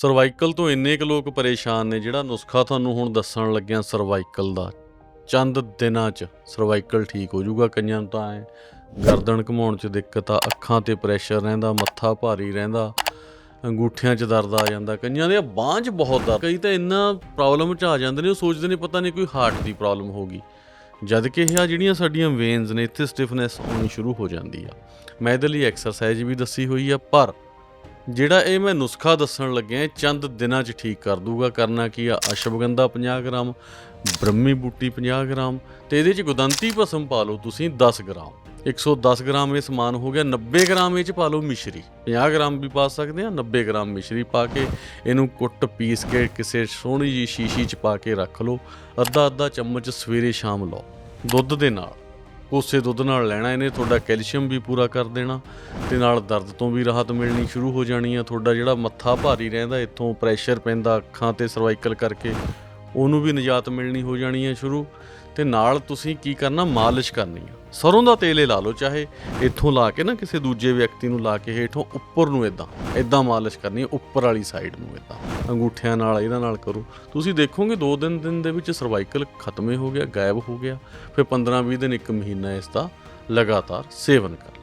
Cervical ਤੋਂ ਇੰਨੇ ਕੁ ਲੋਕ ਪਰੇਸ਼ਾਨ ਨੇ, ਜਿਹੜਾ ਨੁਸਖਾ ਤੁਹਾਨੂੰ ਹੁਣ ਦੱਸਣ ਲੱਗਿਆ ਸਰਵਾਈਕਲ ਦਾ। ਚੰਦ ਦਿਨਾਂ 'ਚ ਸਰਵਾਈਕਲ ਠੀਕ ਹੋ ਜਾਊਗਾ, ਕਈਆਂ ਨੂੰ ਤਾਂ ਐ ਗਰਦਨ ਘਮਾਉਣ 'ਚ ਦਿੱਕਤ ਆ, ਅੱਖਾਂ ਤੇ ਪ੍ਰੈਸ਼ਰ ਰਹਿੰਦਾ, ਮੱਥਾ ਭਾਰੀ ਰਹਿੰਦਾ, ਅੰਗੂਠਿਆਂ 'ਚ ਦਰਦ ਆ ਜਾਂਦਾ, ਕਈਆਂ ਦੇ ਬਾਂਹ 'ਚ ਬਹੁਤ ਦਰਦ। ਕਈ ਤਾਂ ਇੰਨਾ ਪ੍ਰੋਬਲਮ 'ਚ ਆ ਜਾਂਦੇ ਨੇ, ਉਹ ਸੋਚਦੇ ਨੇ ਪਤਾ ਨਹੀਂ ਕੋਈ ਹਾਰਟ ਦੀ ਪ੍ਰੋਬਲਮ ਹੋ ਗਈ। ਜਦ ਕਿ ਇਹ ਆ ਜਿਹੜੀਆਂ ਸਾਡੀਆਂ ਵੇਨਸ ਨੇ, ਇੱਥੇ ਸਟਿਫਨੈਸ ਆਉਣੀ ਸ਼ੁਰੂ ਹੋ ਜਾਂਦੀ ਆ। ਮੈਂ ਇਹਦੇ ਲਈ ਐਕਸਰਸਾਈਜ਼ ਵੀ ਦੱਸੀ ਹੋਈ ਆ, ਪਰ ਜਿਹੜਾ ਇਹ ਮੈਂ ਨੁਸਖਾ ਦੱਸਣ ਲੱਗਿਆ ਚੰਦ ਦਿਨਾਂ 'ਚ ਠੀਕ ਕਰ ਦੂਗਾ, ਕਰਨਾ ਕੀ ਆ? ਅਸ਼ਵਗੰਧਾ 50 ਗ੍ਰਾਮ, ਬ੍ਰਹਮੀ ਬੂਟੀ 50 ਗ੍ਰਾਮ ਤੇ ਇਹਦੇ 'ਚ ਗੁਦੰਤੀ ਭਸਮ ਪਾ ਲਓ ਤੁਸੀਂ 10 ਗ੍ਰਾਮ। 110 ਗ੍ਰਾਮ ਇਹ ਸਮਾਨ ਹੋ ਗਿਆ 90 ਗ੍ਰਾਮ ਇਹ 'ਚ ਪਾ ਲਓ ਮਿਸ਼ਰੀ। 50 ਗ੍ਰਾਮ ਵੀ ਪਾ ਸਕਦੇ ਆ 90 ਗ੍ਰਾਮ ਮਿਸ਼ਰੀ ਪਾ ਕੇ ਇਹਨੂੰ ਕੁੱਟ ਪੀਸ ਕੇ ਕਿਸੇ ਸੋਹਣੀ ਜੀ ਸ਼ੀਸ਼ੀ 'ਚ ਪਾ ਕੇ ਰੱਖ ਲਓ ਅੱਧਾ ਅੱਧਾ ਚਮਚ ਸਵੇਰੇ ਸ਼ਾਮ ਲਓ, ਦੁੱਧ ਦੇ ਨਾਲ। ਕੋਸੇ ਦੁੱਧ ਨਾਲ ਲੈਣਾ ਇਹਨੇ, ਤੁਹਾਡਾ ਕੈਲਸ਼ੀਅਮ ਵੀ ਪੂਰਾ ਕਰ ਦੇਣਾ ਤੇ ਨਾਲ ਦਰਦ ਤੋਂ ਵੀ ਰਾਹਤ ਮਿਲਣੀ ਸ਼ੁਰੂ ਹੋ ਜਾਣੀ ਆ। ਤੁਹਾਡਾ ਜਿਹੜਾ ਮੱਥਾ ਭਾਰੀ ਰਹਿੰਦਾ, ਇੱਥੋਂ ਪ੍ਰੈਸ਼ਰ ਪੈਂਦਾ ਅੱਖਾਂ ਤੇ ਸਰਵਾਈਕਲ ਕਰਕੇ। ਉਹਨੂੰ ਵੀ ਨਿਜਾਤ ਮਿਲਣੀ ਹੋ ਜਾਣੀ ਹੈ ਸ਼ੁਰੂ। ਤੇ ਨਾਲ ਤੁਸੀਂ ਕੀ ਕਰਨਾ? ਮਾਲਿਸ਼ ਕਰਨੀ ਆ। ਸਰੋਂ ਦਾ ਤੇਲ ਇਹ ਲਾ ਲਓ, ਚਾਹੇ ਇੱਥੋਂ ਲਾ ਕੇ ਨਾ ਕਿਸੇ ਦੂਜੇ ਵਿਅਕਤੀ ਨੂੰ ਲਾ ਕੇ ਹੇਠੋਂ ਉੱਪਰ ਨੂੰ ਇਦਾਂ ਇਦਾਂ ਮਾਲਿਸ਼ ਕਰਨੀ ਹੈ ਉੱਪਰ ਵਾਲੀ ਸਾਈਡ ਨੂੰ ਇਦਾਂ ਅੰਗੂਠਿਆਂ ਨਾਲ ਇਹਨਾਂ ਨਾਲ ਕਰੋ। ਤੁਸੀਂ ਦੇਖੋਗੇ 2 ਦਿਨ ਦਿਨ ਦੇ ਵਿੱਚ ਸਰਵਾਈਕਲ ਖਤਮ ਹੋ ਗਿਆ, ਗਾਇਬ ਹੋ ਗਿਆ। ਫਿਰ 15 20 ਦਿਨ, ਇੱਕ ਮਹੀਨਾ ਇਸ ਦਾ ਲਗਾਤਾਰ ਸੇਵਨ ਕਰ